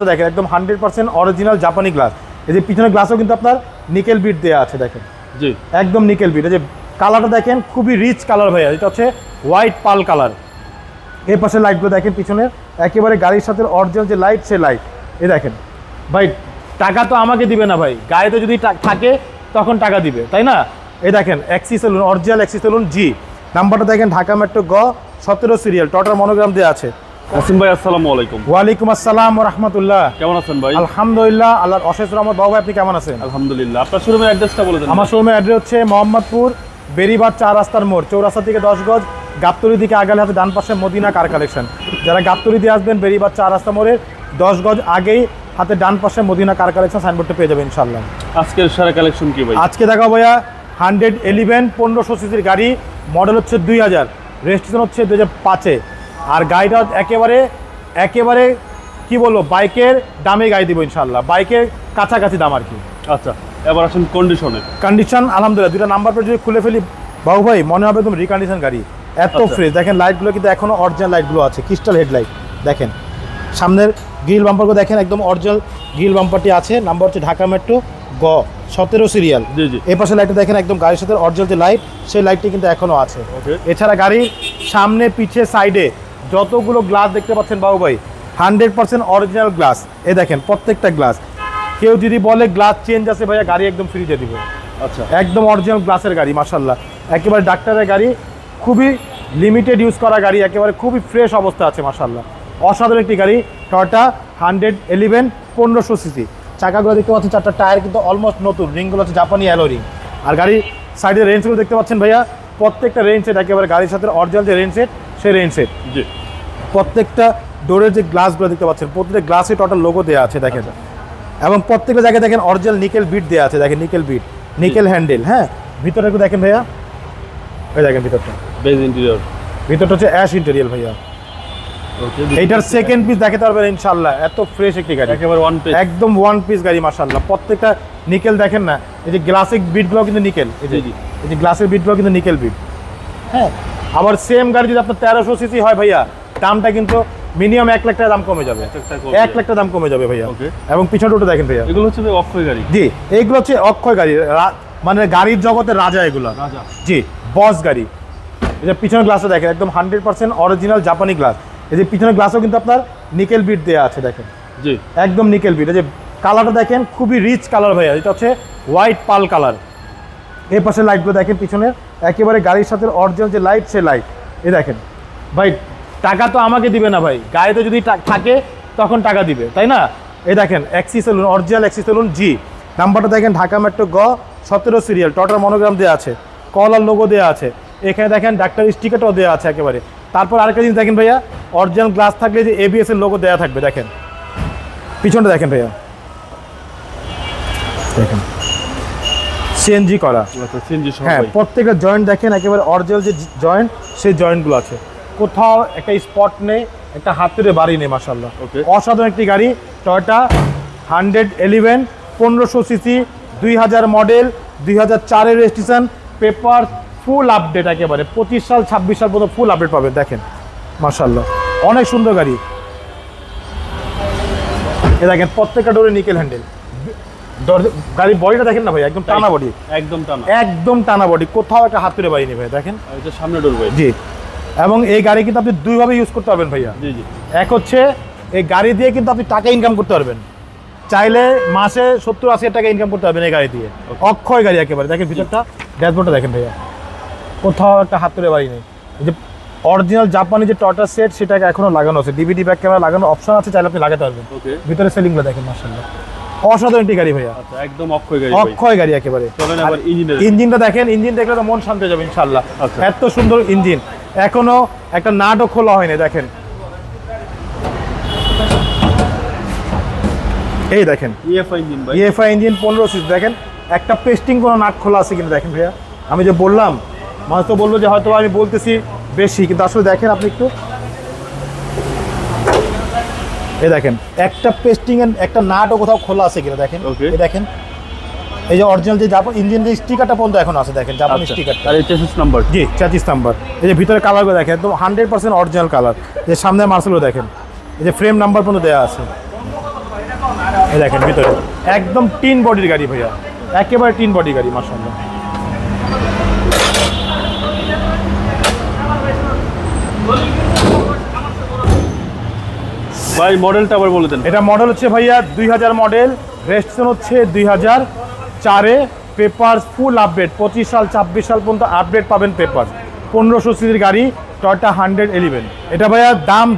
তো দেখেন একদম হান্ড্রেড পার্সেন্ট অরিজিনাল জাপানি গ্লাস এই যে পিছনের গ্লাসও কিন্তু আপনার নিকেল বিট দেওয়া আছে দেখেন। জি। একদম নিকেল বিট এই যে কালারটা দেখেন খুবই রিচ কালার ভাইয়া। এটা হচ্ছে হোয়াইট পাল কালার এই পাশে লাইটগুলো দেখেন পিছনে একেবারে গাড়ির সাথে অরিজিনাল যে লাইট সে লাইট এই দেখেন। ভাই টাকা তো আমাকে দিবে না ভাই। গাড়িতে যদি থাকে তখন টাকা দিবে তাই না? এই দেখেন Axio saloon original Axio saloon জি নাম্বারটা দেখেন ঢাকা মেট্রো গ সতেরো সিরিয়াল টটার মনোগ্রাম দেওয়া আছে। কাসিম ভাই আসসালামু আলাইকুম। ওয়ালাইকুম আসসালাম রহমতুল্লাহ। কেমন আছেন ভাই? আলহামদুলিল্লাহ আল্লাহর অশেষ রহমত। বাবু আপনি কেমন আছেন? আলহামদুলিল্লাহ। আপনার শোরুমের অ্যাড্রেসটা বলে দেন। আমার শোরুমের অ্যাড্রেস হচ্ছে মোহাম্মদপুর বেরিবাদ চার রাস্তার মোড় চৌরাস্তা থেকে দশ গজ গাবতলি দিকে আগালে হাতে ডান পাশে মদিনা কার কালেকশন যারা গাবতলি দিয়ে আসবেন বেরিবাদ চার রাস্তা মোড়ের দশ গজ আগেই হাতে ডান পাশে মদিনা কার কালেকশন সাইনবোর্ডটা পেয়ে যাবেন ইনশাল্লাহ আজকের সেরা কালেকশন কি ভাই? আজকে দেখা ভাইয়া হান্ড্রেড এলিভেন পনেরোশো সিসির গাড়ি মডেল হচ্ছে দুই হাজার রেজিস্ট্রেশন হচ্ছে দু হাজার পাঁচে। আর গাড়িটা একেবারে একেবারে কি বলব বাইকের দামে গাড়ি দিব ইনশাল্লাহ বাইকের কাছাকাছি দাম আর কি। আচ্ছা এবার আসুন কন্ডিশনে কন্ডিশন আলহামদুলিল্লাহ দুটো নাম্বার প্লেট যদি খুলে ফেলি বাবু ভাই মনে হবে একদম রিকন্ডিশন গাড়ি। এত আচ্ছা। ফ্রেশ দেখেন লাইটগুলো কিন্তু এখনও অরিজিনাল লাইটগুলো আছে ক্রিস্টাল হেডলাইট দেখেন সামনের গ্রিল বাম্পারগুলো দেখেন একদম অরিজিনাল গ্রিল বাম্পারটি আছে। নাম্বার হচ্ছে ঢাকা মেট্রো গ সতেরো সিরিয়াল জি জি। এই পাশে লাইটটা দেখেন একদম গাড়ির সাথে অরিজিনাল যে লাইট সেই লাইটটি কিন্তু এখনও আছে। এছাড়া গাড়ির সামনে পিছে সাইডে যতগুলো গ্লাস দেখতে পাচ্ছেন বাবু ভাই হান্ড্রেড পার্সেন্ট অরিজিনাল গ্লাস এ দেখেন প্রত্যেকটা গ্লাস কেউ যদি বলে গ্লাস চেঞ্জ আছে ভাইয়া গাড়ি একদম ফ্রি দিয়ে দিবে। আচ্ছা। একদম অরিজিনাল গ্লাসের গাড়ি মাসাল্লাহ একেবারে ডাক্তারের গাড়ি খুবই লিমিটেড ইউজ করা গাড়ি একেবারে খুবই ফ্রেশ অবস্থা আছে মাসাল্লাহ অসাধারণ একটি গাড়ি টয়টা হান্ড্রেড এলিভেন পনেরোশো সিসি চাকাগুলো দেখতে পাচ্ছেন চারটা টায়ার কিন্তু অলমোস্ট নতুন। রিংগুলো হচ্ছে জাপানি অ্যালো রিং আর গাড়ির সাইডের রেঞ্জগুলো দেখতে পাচ্ছেন ভাইয়া প্রত্যেকটা রেঞ্জ সেট একেবারে গাড়ির সাথে অরিজিনাল যে রেঞ্জ সেট রেঞ্জ সেট জি। প্রত্যেকটা ডোরের যে গ্লাসগুলো দেখতে পাচ্ছেন প্রত্যেকটা গ্লাসে টোটাল লোগো দেওয়া আছে দেখেন। এবং প্রত্যেকটা জায়গায় দেখেন অরিজিনাল নিকেল বিট দেওয়া আছে দেখেন নিকেল বিট নিকেল হ্যান্ডেল হ্যাঁ? ভিতরটা একটু দেখেন ভাইয়া। ওই দেখেন ভিতরটা। বেজ ইন্টেরিয়র ভিতরটা হচ্ছে অ্যাশ ইন্টেরিয়াল ভাইয়া। ওকে এইটার সেকেন্ড পিস দেখাতে পারবেন ইনশাল্লাহ এত ফ্রেশ একটি গাড়ি। একেবারে ওয়ান পিস একদম ওয়ান পিস গাড়ি মাশাল্লাহ প্রত্যেকটা নিকেল দেখেন না এই যে গ্লাসিক বিটগুলো কিন্তু নিকেল এই যে। এই যে গ্লাসের বিটগুলো কিন্তু নিকেল বিট হ্যাঁ? আবার সেম গাড়ি যদি আপনার তেরোশো সিসি হয় ভাইয়া দামটা কিন্তু মিনিমাম এক লাখ টাকা দাম কমে যাবে। এক লাখ টাকা দাম কমে যাবে ভাইয়া। এবং পিছনে ওটা দেখেন ভাইয়া। এগুলো হচ্ছে অক্ষয় গাড়ি। জি এইগুলো হচ্ছে অক্ষয় গাড়ি। মানে গাড়ির জগতে রাজা এগুলো। রাজা। জি বস গাড়ি। যে পিছনের গ্লাসটা দেখেন একদম হান্ড্রেড পার্সেন্ট অরিজিনাল জাপানি গ্লাস এই যে পিছনের গ্লাসও কিন্তু আপনার নিকেল বিট দেওয়া আছে দেখেন। জি। একদম নিকেল বিট এই যে কালারটা দেখেন খুবই রিচ কালার ভাইয়া। এটা হচ্ছে হোয়াইট পাল কালার এই পাশে লাইটগুলো দেখেন পিছনে একেবারে গাড়ির সাথে অরিজিনাল যে লাইট সে লাইট এই দেখেন। ভাই, টাকা তো আমাকে দিবে না ভাই। গাড়িতে যদি থাকে, তখন টাকা দিবে, তাই না? এই দেখেন Axio saloon original Axio saloon জি নাম্বারটা দেখেন, ঢাকা মেট্রো গ সতেরো সিরিয়াল টটার মনোগ্রাম দেওয়া আছে। কলার লোগো দেওয়া আছে। এখানে দেখেন, ডাক্তার স্টিকারটাও দেওয়া আছে একেবারে। তারপর আরেকটা জিনিস দেখেন ভাইয়া অরিজিনাল গ্লাস থাকলে যে এবিএস এর লোগো দেওয়া থাকবে, দেখেন। পিছনটা দেখেন ভাইয়া। দেখেন। সিএনজি করা। আচ্ছা হ্যাঁ প্রত্যেকটা জয়েন্ট দেখেন একেবারে অরিজিনাল যে জয়েন্ট সেই জয়েন্টগুলো আছে। কোথাও একটা স্পট নেই একটা হাতুড়ে বাড়ি নেই মাসাল্লাহ. অসাধারণ একটি গাড়ি টয়টা হান্ড্রেড এলিভেন পনেরোশো সিসি দুই হাজার মডেল দুই হাজার চারের রেজিস্ট্রেশন পেপার ফুল আপডেট একেবারে। পঁচিশ সাল ছাব্বিশ সাল পর্যন্ত ফুল আপডেট পাবেন দেখেন। মাসাল্লাহ অনেক সুন্দর গাড়ি। এ দেখেন প্রত্যেকটা ডোরে নিকেল হ্যান্ডেল গাড়ির বডিটা দেখেন না ভাই একদম টানা বডি একদম টানা। একদম টানা বডি কোথাও একটা হাত তুলে বাড়ি ভাই দেখেন। এটা সামনে ডোর ভাই জি। এবং এই গাড়ি কিন্তু আপনি দুইভাবে ইউজ করতে পারবেন ভাইয়া। জি জি। এক হচ্ছে এই গাড়ি দিয়ে কিন্তু আপনি টাকা ইনকাম করতে পারবেন। চাইলে মাসে সত্তর আশি টাকা ইনকাম করতে পারবেন এই গাড়ি দিয়ে। অক্ষয় গাড়ি একেবারে দেখেন ভিতরটা ড্যাশবোর্ডটা দেখেন ভাইয়া। কোথাও একটা হাত তুলে বাড়ি নেই এই যে অরিজিনাল জাপানি যে টটা সেট সেটাকে এখনও লাগানো আছে। ডিভিডি ব্যাক ক্যামেরা লাগানো অপশন আছে চাইলে আপনি লাগাতে পারবেন। ভিতরে সেলিংগুলো দেখেন মার্শাল্লাহ অসাধারণ একটি গাড়ি ভাইয়া। আচ্ছা একদম অক্ষয় গাড়ি অক্ষয় গাড়ি একেবারে। ইঞ্জিনটা দেখেন ইঞ্জিন দেখলে তো মন শান্ত হয়ে যাবে ইনশাল্লাহ আচ্ছা। এত সুন্দর ইঞ্জিন। এখনও একটা নাটও খোলা হয়নি দেখেন। এই দেখেন। ভাই। ইএফআই ইঞ্জিন পনেরো সিট দেখেন। একটা পেস্টিং কোনো নাট খোলা আছে কিনা দেখেন ভাইয়া। আমি যে বললাম মানুষ তো বলল যে হয়তো আমি বলতেছি বেশি কিন্তু আসলে দেখেন আপনি একটু। এই দেখেন একটা পেস্টিং এর একটা নাটও কোথাও খোলা আছে কিনা দেখেন. এই দেখেন এই যে অরিজিনাল যে জাপান ইঞ্জিন যে স্টিকারটা পর্যন্ত এখন আছে দেখেন জাপানি আচ্ছা। স্টিকারটা আর চেসিস নাম্বার জি চাচিস নাম্বার এই যে ভিতরে কালারগুলো দেখেন একদম হান্ড্রেড পার্সেন্ট অরিজিনাল কালার যে সামনে মার্সেলও দেখেন এই যে ফ্রেম নাম্বার পর্যন্ত দেওয়া আছে। এই দেখেন ভিতরে। একদম টিন বডির গাড়ি ভাইয়া। একেবারে টিন বডি গাড়ি মাসাল্লাহ ভাই মডেলটা আবার বলে দেন। এটা মডেল হচ্ছে ভাইয়া দুই হাজার মডেল রেজিস্ট্রেশন হচ্ছে দুই হাজার চারে পেপার ফুল আপডেট পঁচিশ সাল ছাব্বিশ সাল পর্যন্ত আপডেট পাবেন পেপার পনেরোশো সিসির গাড়ি টয়টা হান্ড্রেড এলিভেন এটা ভাইয়া দাম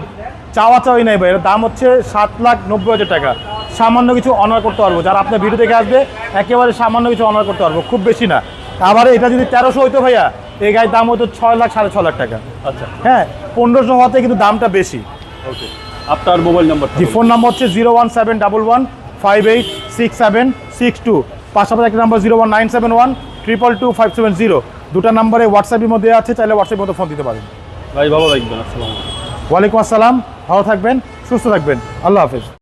চাওয়া চাওয়াই নাই ভাই এর দাম হচ্ছে সাত লাখ নব্বই হাজার টাকা। সামান্য কিছু অনার করতে পারব যারা আপনার ভিডিও দেখে আসবে একেবারে সামান্য কিছু অনার করতে পারব খুব বেশি না। আবার এটা যদি তেরোশো হইতো ভাইয়া এই গাড়ির দাম হতো ছয় লাখ সাড়ে ছ লাখ টাকা। আচ্ছা। হ্যাঁ পনেরোশো হওয়াতে কিন্তু দামটা বেশি। ওকে আপনার মোবাইল নাম্বার জি ফোন নাম্বার হচ্ছে zero one seven double one five eight six seven six two পাশাপাশি একটা number zero one nine seven one triple two five seven zero দুটা নাম্বারে হোয়াটসঅ্যাপের মধ্যে আছে চাইলে হোয়াটসঅ্যাপের মধ্যে ফোন দিতে পারেন। ভাই ভালো থাকবেন আসসালাম ওয়ালাইকুম আসসালাম ভালো থাকবেন সুস্থ থাকবেন। আল্লাহ হাফেজ।